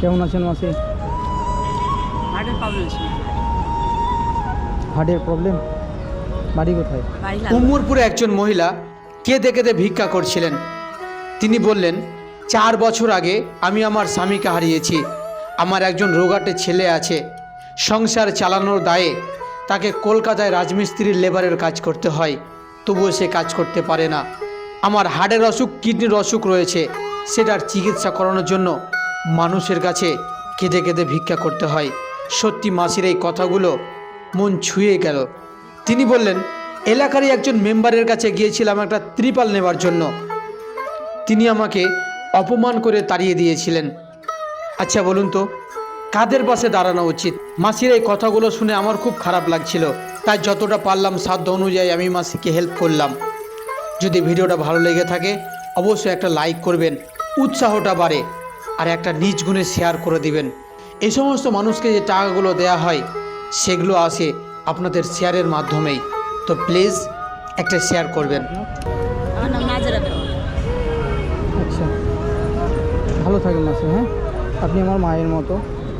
কেমন আছেন মাসি? হার্টের প্রবলেম বাড়ি কোথায়? বাড়ি উম্মুরপুরে একজন মহিলা কেঁদে কেঁদে ভিক্ষা করছিলেন। তিনি বললেন চার বছর আগে আমি আমার স্বামীকে হারিয়েছি। আমার একজন রোগাটে ছেলে আছে। সংসার চালানোর দায়ে তাকে কলকাতায় রাজমিস্ত্রির লেবারের কাজ করতে হয়। তবুও সে কাজ করতে পারে না। আমার হার্টের অসুখ কিডনির অসুখ রয়েছে। সেটার চিকিৎসা করানোর জন্য মানুষের কাছে কেঁদে কেঁদে ভিক্ষা করতে হয়। সত্যি মাসির এই কথাগুলো মন ছুঁয়ে গেল। তিনি বললেন, এলাকারই একজন মেম্বারের কাছে গিয়েছিলাম একটা ত্রিপাল নেবার জন্য। তিনি আমাকে অপমান করে তাড়িয়ে দিয়েছিলেন। আচ্ছা বলুন তো, কাদের পাশে দাঁড়ানো উচিত? মাসির এই কথাগুলো শুনে আমার খুব খারাপ লাগছিল। তাই যতটা পারলাম সাধ্য অনুযায়ী আমি মাসিকে হেল্প করলাম। যদি ভিডিওটা ভালো লেগে থাকে, অবশ্যই একটা লাইক করবেন। উৎসাহটা বাড়ে। আর একটা নিজ গুণে শেয়ার করে দিবেন। এই সমস্ত মানুষকে যে টাকাগুলো দেয়া হয় সেগুলো আসে আপনাদের শেয়ারের মাধ্যমেই। তো প্লিজ একটা শেয়ার করবেন। আচ্ছা। ভালো থাকেন হ্যাঁ? আপনি আমার মায়ের মতো।